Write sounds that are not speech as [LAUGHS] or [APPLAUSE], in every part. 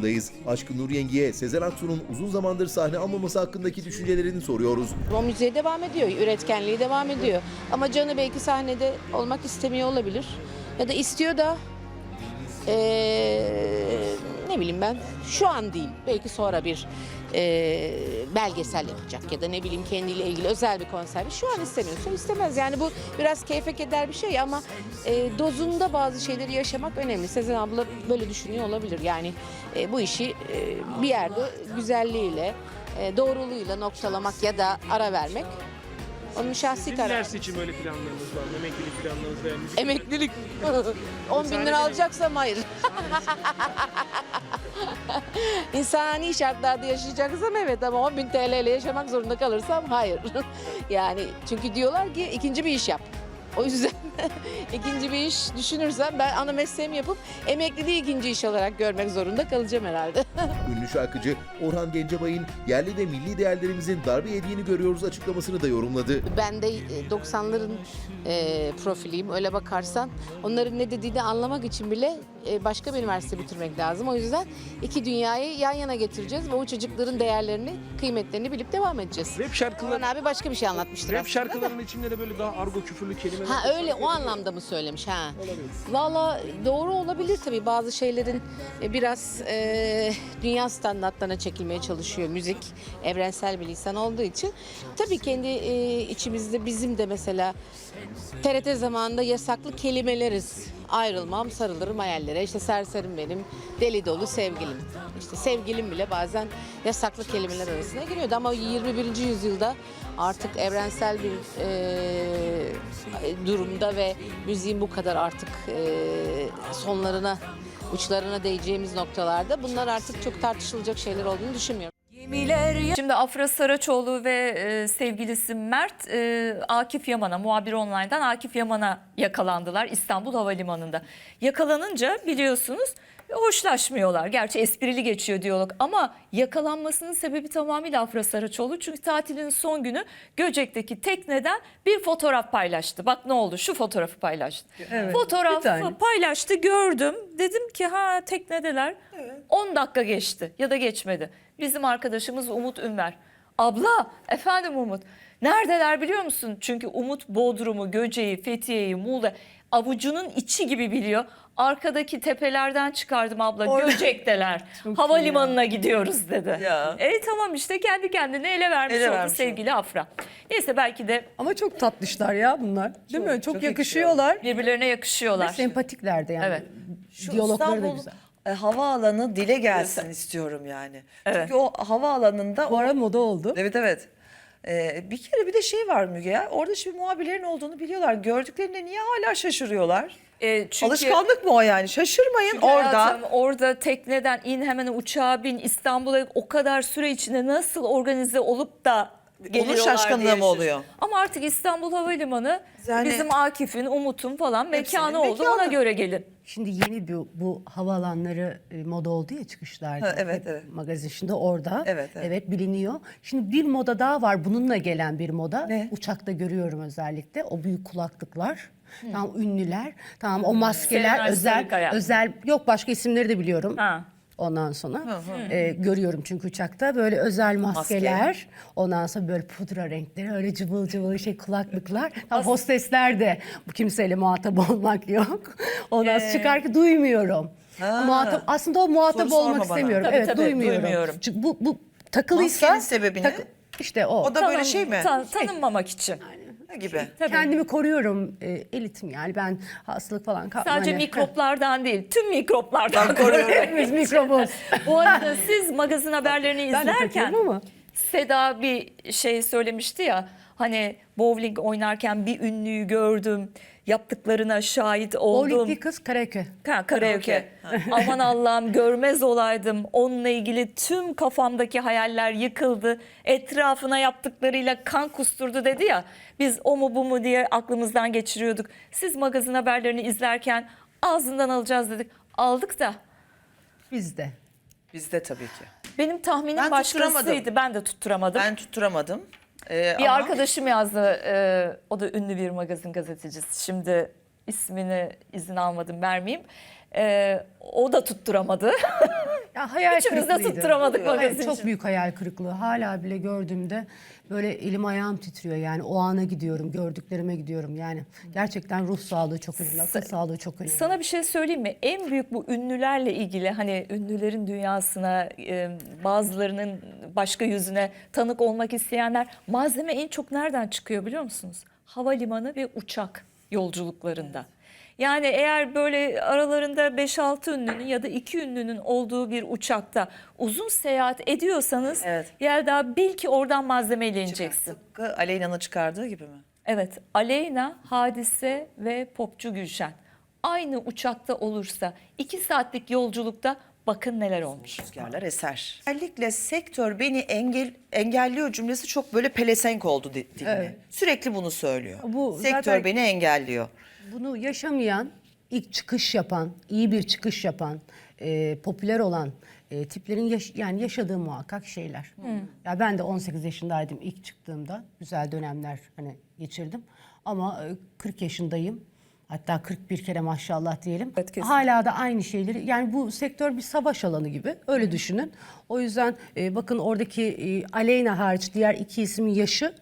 karşısındayız. Aşkın Nur Yengi'ye Sezen Aksu'nun uzun zamandır sahne almaması hakkındaki düşüncelerini soruyoruz. O müziğe devam ediyor, üretkenliği devam ediyor. Ama canı belki sahnede olmak istemiyor olabilir. Ya da istiyor da eee, ne bileyim ben şu an değil. Belki sonra bir eee, belgesel yapacak ya da ne bileyim kendiyle ilgili özel bir konser. Şu an istemiyorsa istemez. Yani bu biraz keyfe keder bir şey ama eee, dozunda bazı şeyleri yaşamak önemli. Sezen abla böyle düşünüyor olabilir. Yani eee, bu işi eee, bir yerde güzelliğiyle, eee, doğruluğuyla noktalamak ya da ara vermek onun şahsi kararı. ders için böyle planlarınız var mı? Emeklilik planlarınız veya müzik Emeklilik. [LAUGHS] 10 [LAUGHS] bin lira alacaksam hayır. [LAUGHS] İnsani şartlarda yaşayacaksam evet ama 10 bin TL ile yaşamak zorunda kalırsam hayır. yani çünkü diyorlar ki ikinci bir iş yap. O yüzden [LAUGHS] ikinci bir iş düşünürsem ben ana mesleğimi yapıp emekliliği ikinci iş olarak görmek zorunda kalacağım herhalde. [LAUGHS] Ünlü şarkıcı Orhan Gencebay'ın yerli ve milli değerlerimizin darbe yediğini görüyoruz açıklamasını da yorumladı. Ben de e, 90'ların e, profiliyim. Öyle bakarsan onların ne dediğini anlamak için bile e, başka bir üniversite bitirmek lazım. O yüzden iki dünyayı yan yana getireceğiz ve o çocukların değerlerini, kıymetlerini bilip devam edeceğiz. Rap şarkılar, Orhan abi başka bir şey anlatmıştır rap aslında da. şarkıların içinde de böyle daha argo küfürlü Ha öyle o anlamda mı söylemiş ha? Valla doğru olabilir tabii bazı şeylerin e, biraz e, dünya standartlarına çekilmeye çalışıyor müzik evrensel bir lisan olduğu için. Tabii kendi e, içimizde bizim de mesela TRT zamanında yasaklı kelimeleriz. Ayrılmam, sarılırım hayallere. İşte serserim benim, deli dolu sevgilim. İşte sevgilim bile bazen yasaklı kelimeler arasına giriyordu. Ama 21. yüzyılda artık evrensel bir e, durumda ve müziğin bu kadar artık e, sonlarına, uçlarına değeceğimiz noktalarda bunlar artık çok tartışılacak şeyler olduğunu düşünmüyorum. Şimdi Afra Saraçoğlu ve e, sevgilisi Mert e, Akif Yaman'a muhabir online'dan Akif Yaman'a yakalandılar İstanbul Havalimanı'nda. Yakalanınca biliyorsunuz hoşlaşmıyorlar. Gerçi esprili geçiyor diyalog ama yakalanmasının sebebi tamamıyla Afra Saraçoğlu. Çünkü tatilin son günü Göcek'teki tekneden bir fotoğraf paylaştı. Bak ne oldu şu fotoğrafı paylaştı. Evet, Fotoğrafı paylaştı gördüm. Dedim ki ha teknedeler. 10 dakika geçti ya da geçmedi. Bizim arkadaşımız Umut Ünver. Abla efendim Umut neredeler biliyor musun? Çünkü Umut Bodrum'u, Göce'yi, Fethiye'yi, Muğla avucunun içi gibi biliyor. Arkadaki tepelerden çıkardım abla Orada- Göcek'teler. [LAUGHS] Havalimanına gidiyoruz dedi. Ya. E tamam işte kendi kendine ele vermiş Ele oldu vermiş sevgili Afra. Neyse belki de Ama çok tatlışlar ya bunlar. Değil mi? Çok, çok yakışıyorlar. birbirlerine yakışıyorlar. Sempatikler de yani. Evet. Şu Diyalogları da İstanbul güzel. e, havaalanı dile gelsin istiyorum yani. Evet. Çünkü o havaalanında Bu o, ara moda oldu. evet evet. E, bir kere bir de şey var Müge ya. Orada şimdi muhabirlerin olduğunu biliyorlar. Gördüklerinde niye hala şaşırıyorlar? E, çünkü- Alışkanlık mı o yani? Şaşırmayın Çünkü orada. hayatım, orada tekneden in hemen uçağa bin İstanbul'a o kadar süre içinde nasıl organize olup da geliyorlar şaşkınlığı diye mı oluyor? Ama artık İstanbul Havalimanı Yani- bizim Akif'in, Umut'un falan mekanı oldu. mekanı. Ona göre gelin. Şimdi yeni bir bu havaalanları e, moda oldu ya çıkışlarda. Ha, evet, Hep evet. Magazin şimdi orada. Evet, evet. biliniyor. Şimdi bir moda daha var bununla gelen bir moda. Ne? Uçakta görüyorum özellikle o büyük kulaklıklar. Tamam ünlüler. Tamam o maskeler Serenay özel Sarıkaya. özel yok başka isimleri de biliyorum. Ha. Ondan sonra e, görüyorum çünkü uçakta böyle özel maskeler. Ondan sonra böyle pudra renkleri, öyle cıvıl cıvıl şey kulaklıklar. Tam hostesler de bu kimseyle muhatap [LAUGHS] olmak yok. Ondan sonra çıkar ki duymuyorum. Muhatap aslında o muhatap Soru sorma olmak bana. istemiyorum. Tabii, evet tabii, duymuyorum. duymuyorum. Çünkü bu bu takılıysa Maskenin sebebi ne? işte o. O da böyle şey mi? Tan- tanınmamak için. Gibi? Tabii. Kendimi koruyorum. E, elitim yani ben hastalık falan kapmam. Sadece Hani- mikroplardan değil, tüm mikroplardan Hepimiz mikrobuz. [LAUGHS] Bu arada siz magazin haberlerini izlerken. Seda bir şey söylemişti ya hani bowling oynarken bir ünlüyü gördüm yaptıklarına şahit oldum. Olikli kız Karaköy. Ha, karaoke. [LAUGHS] Aman Allah'ım görmez olaydım. Onunla ilgili tüm kafamdaki hayaller yıkıldı. Etrafına yaptıklarıyla kan kusturdu dedi ya. Biz o mu bu mu diye aklımızdan geçiriyorduk. Siz magazin haberlerini izlerken ağzından alacağız dedik. Aldık da Bizde. Bizde tabii ki. benim tahminim Ben başkasıydı. Ben de tutturamadım. Ben tutturamadım. Ee, Bir ama arkadaşım yazdı. e, o da ünlü bir magazin gazetecisi. Şimdi ismini izin almadım vermeyeyim. E, o da tutturamadı. [LAUGHS] Ya hayal Üçümüz de kırıklığıydı. tutturamadık magazin Çok için. büyük hayal kırıklığı. Hala bile gördüğümde böyle elim ayağım titriyor. Yani o ana gidiyorum, gördüklerime gidiyorum. Yani gerçekten ruh sağlığı çok önemli, akıl sağlığı çok önemli. Sana bir şey söyleyeyim mi? En büyük bu ünlülerle ilgili hani ünlülerin dünyasına e, bazılarının başka yüzüne tanık olmak isteyenler malzeme en çok nereden çıkıyor biliyor musunuz? Havalimanı ve uçak yolculuklarında. Yani eğer böyle aralarında 5-6 ünlünün ya da 2 ünlünün olduğu bir uçakta uzun seyahat ediyorsanız Evet. Yelda bil ki oradan malzemeyle ineceksin. Tıpkı Aleyna'nın çıkardığı gibi mi? Evet, Aleyna, Hadise ve Popçu Gülşen. Aynı uçakta olursa iki saatlik yolculukta bakın neler olmuş. Rüzgarlar eser. Özellikle sektör beni engel engelliyor cümlesi çok böyle pelesenk oldu di- diline. Evet. Sürekli bunu söylüyor. Bu sektör zaten- beni engelliyor. Bunu yaşamayan, ilk çıkış yapan, iyi bir çıkış yapan, e, popüler olan e, tiplerin yaş- yani yaşadığı muhakkak şeyler. Ya ben de 18 yaşındaydım ilk çıktığımda. Güzel dönemler hani geçirdim. Ama e, 40 yaşındayım. Hatta 41 kere maşallah diyelim. Evet. Hala da aynı şeyleri yani bu sektör bir savaş alanı gibi öyle düşünün. O yüzden e, bakın oradaki e, Aleyna hariç diğer iki ismin yaşı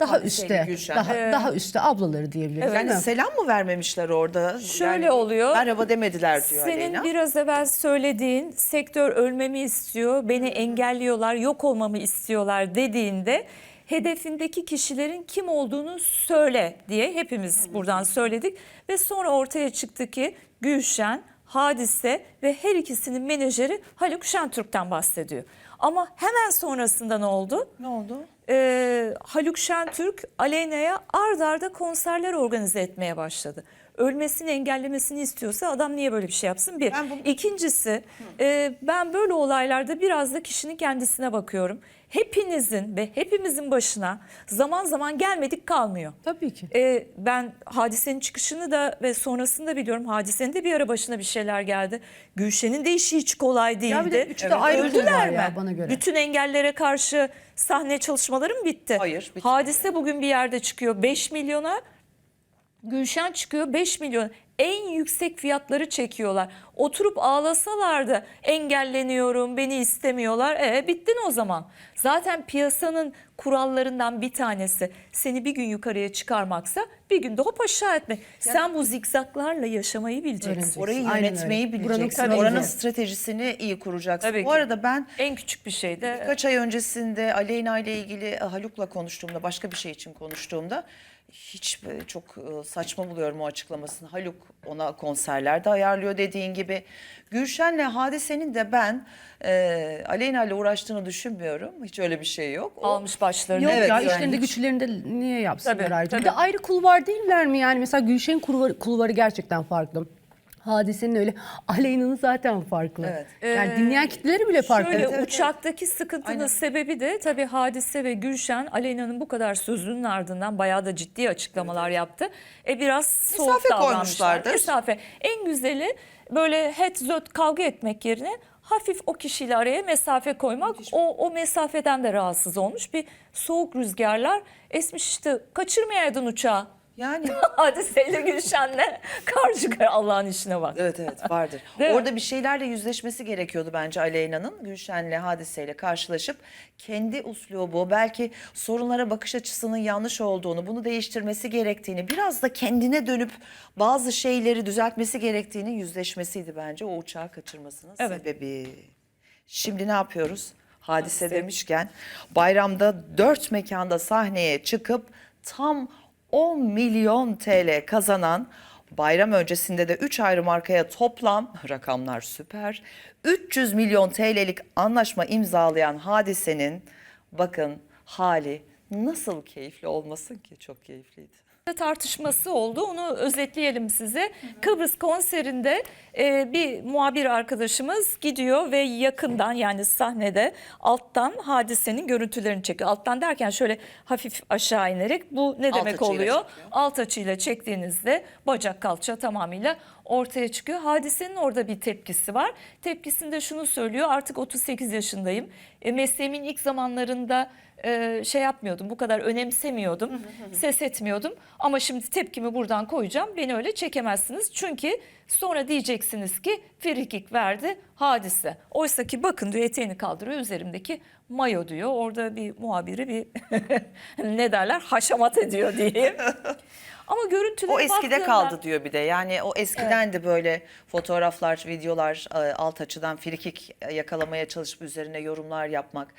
daha Hadiseyle üstte. Gülşen. Daha, daha üstte ablaları diyebiliriz. değil Yani mi? selam mı vermemişler orada? Şöyle Yani oluyor. Merhaba demediler diyor Senin Aleyna. biraz evvel söylediğin sektör ölmemi istiyor, beni engelliyorlar, yok olmamı istiyorlar dediğinde hedefindeki kişilerin kim olduğunu söyle diye hepimiz buradan söyledik ve sonra ortaya çıktı ki Gülşen, Hadise ve her ikisinin menajeri Haluk Şentürk'ten bahsediyor. Ama hemen sonrasında ne oldu? Ne oldu? Ee, Haluk Şentürk Aleyna'ya ard arda konserler organize etmeye başladı. Ölmesini engellemesini istiyorsa adam niye böyle bir şey yapsın? Bir. Ben bunu- İkincisi e, ben böyle olaylarda biraz da kişinin kendisine bakıyorum. Hepinizin ve hepimizin başına zaman zaman gelmedik kalmıyor. Tabii ki. E, ben hadisenin çıkışını da ve sonrasını da biliyorum. Hadisenin de bir ara başına bir şeyler geldi. Gülşen'in de işi hiç kolay değildi. Ya bir de üçü de ayrı Öldüler mi? ya bana göre. Bütün engellere karşı sahne çalışmaları mı bitti? Hayır, bitmedi. Hadise bugün bir yerde çıkıyor 5 milyona. Gülşen çıkıyor 5 milyon. En yüksek fiyatları çekiyorlar. Oturup ağlasalardı engelleniyorum, beni istemiyorlar. E bittin o zaman. Zaten piyasanın kurallarından bir tanesi seni bir gün yukarıya çıkarmaksa bir gün de hop aşağı etme. Sen bu zikzaklarla yaşamayı bileceksin. Öğreneceksin. Orayı yönetmeyi bileceksin. Buranın Oranın stratejisini iyi kuracaksın. Tabii Bu ki. arada ben En küçük bir şey de Birkaç ay öncesinde Aleyna ile ilgili e, Haluk'la konuştuğumda, başka bir şey için konuştuğumda hiç böyle çok e, saçma buluyorum o açıklamasını. Haluk ona konserlerde ayarlıyor dediğin gibi. Gülşen'le Hadise'nin de ben e, Aleyna ile uğraştığını düşünmüyorum. Hiç öyle bir şey yok. O- almış başlarını. Yok Evet, ya yani işlerinde hiç- güçlerinde niye yapsınlar Tabii, ayrıca? Bir tabii. de ayrı kulvar değiller mi yani? Mesela Gülşen'in kulvarı, kulvarı gerçekten farklı. Hadisenin öyle. [LAUGHS] Aleyna'nın zaten farklı. Evet. Yani dinleyen kitleleri bile farklı. Şöyle uçaktaki sıkıntının Aynen. sebebi de tabii Hadise ve Gülşen Aleyna'nın bu kadar sözünün ardından bayağı da ciddi açıklamalar yaptı. E biraz soğuk Mesafe davranmışlar. Mesafe. En güzeli böyle het zöt kavga etmek yerine hafif o kişiyle araya mesafe koymak. O, o mesafeden de rahatsız olmuş. Bir soğuk rüzgarlar esmiş işte kaçırmayaydın uçağı. Yani [LAUGHS] Hadiseyle Gülşen'le karşı karşı Allah'ın işine bak. Evet evet vardır. [LAUGHS] Değil mi? Orada bir şeylerle yüzleşmesi gerekiyordu bence Aleyna'nın. Gülşen'le hadiseyle karşılaşıp kendi uslubu belki sorunlara bakış açısının yanlış olduğunu, bunu değiştirmesi gerektiğini, biraz da kendine dönüp bazı şeyleri düzeltmesi gerektiğini yüzleşmesiydi bence o uçağı kaçırmasının Evet. sebebi. Şimdi ne yapıyoruz? Hadise demişken bayramda dört mekanda sahneye çıkıp tam 10 milyon TL kazanan bayram öncesinde de 3 ayrı markaya toplam rakamlar süper 300 milyon TL'lik anlaşma imzalayan hadisenin bakın hali nasıl keyifli olmasın ki çok keyifliydi. Tartışması oldu. Onu özetleyelim size. Kıbrıs konserinde e, bir muhabir arkadaşımız gidiyor ve yakından yani sahnede alttan hadisenin görüntülerini çekiyor. Alttan derken şöyle hafif aşağı inerek bu ne Alt demek oluyor? çekiyor. Alt açıyla çektiğinizde bacak kalça tamamıyla ortaya çıkıyor. Hadisenin orada bir tepkisi var. Tepkisinde şunu söylüyor artık 38 yaşındayım. E, mesleğimin ilk zamanlarında e, şey yapmıyordum bu kadar önemsemiyordum. ses etmiyordum ama şimdi tepkimi buradan koyacağım beni öyle çekemezsiniz. Çünkü Sonra diyeceksiniz ki frikik verdi hadise. Oysa ki bakın diyor eteğini kaldırıyor üzerimdeki mayo diyor. Orada bir muhabiri bir [LAUGHS] ne derler haşamat ediyor diyeyim. [LAUGHS] Ama görüntülere O eskide baktığımda- kaldı diyor bir de. Yani o eskiden de böyle fotoğraflar, videolar e, alt açıdan frikik yakalamaya çalışıp üzerine yorumlar yapmak.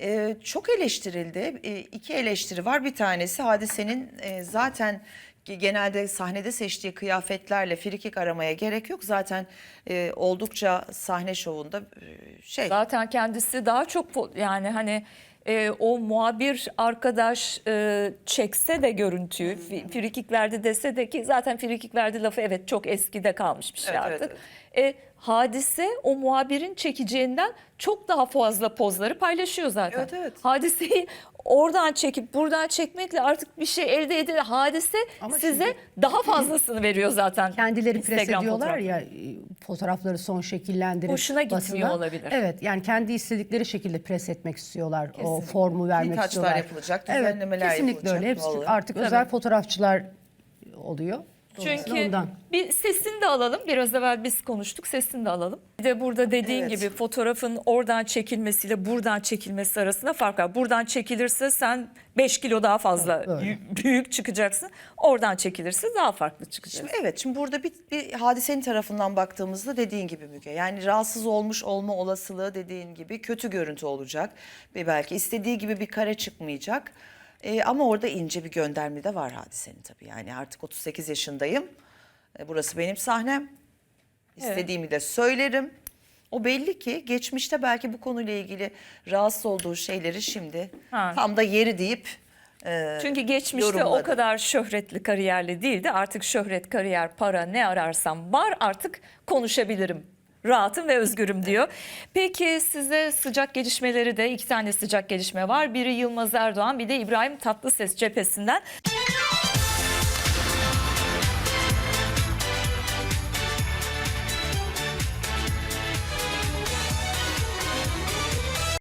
E, çok eleştirildi. E, iki eleştiri var. Bir tanesi hadisenin e, zaten genelde sahnede seçtiği kıyafetlerle frikik aramaya gerek yok. Zaten e, oldukça sahne şovunda e, şey Zaten kendisi daha çok yani hani e, o muhabir arkadaş e, çekse de görüntüyü fi- frikik verdi dese de ki zaten frikik verdi lafı evet çok eskide kalmış bir şey Evet, evet, artık. E, hadise o muhabirin çekeceğinden çok daha fazla pozları paylaşıyor zaten. Evet, evet. Hadiseyi oradan çekip buradan çekmekle artık bir şey elde edilir. Hadise Ama size şimdi- daha fazlasını veriyor zaten. Kendileri pres ediyorlar fotoğrafı. ya e, fotoğrafları son şekillendirip Hoşuna gitmiyor basına. olabilir. Evet yani kendi istedikleri şekilde pres etmek istiyorlar. O formu vermek Retouchlar istiyorlar. yapılacak, evet, düzenlemeler kesinlikle yapılacak, öyle. Hepsi artık özel fotoğrafçılar oluyor. Çünkü ondan. bir sesini de alalım. Biraz evvel biz konuştuk. Sesini de alalım. Bir de burada dediğin Evet. gibi fotoğrafın oradan çekilmesiyle buradan çekilmesi arasında fark var. Buradan çekilirse sen 5 kilo daha fazla y- büyük çıkacaksın. Oradan çekilirse daha farklı çıkacaksın. Şimdi evet şimdi burada bir, bir hadisenin tarafından baktığımızda dediğin gibi Müge yani rahatsız olmuş olma olasılığı dediğin gibi kötü görüntü olacak ve belki istediği gibi bir kare çıkmayacak. Ee, ama orada ince bir gönderme de var hadisenin tabii yani artık 38 yaşındayım Ee, burası benim sahnem istediğimi de söylerim. O belli ki geçmişte belki bu konuyla ilgili rahatsız olduğu şeyleri şimdi Ha. tam da yeri deyip e, Çünkü geçmişte o yorumladı. kadar şöhretli kariyerli değildi. Artık şöhret, kariyer, para ne ararsam var artık konuşabilirim. Rahatım ve özgürüm diyor. Peki size sıcak gelişmeleri de iki tane sıcak gelişme var. Biri Yılmaz Erdoğan bir de İbrahim Tatlıses cephesinden.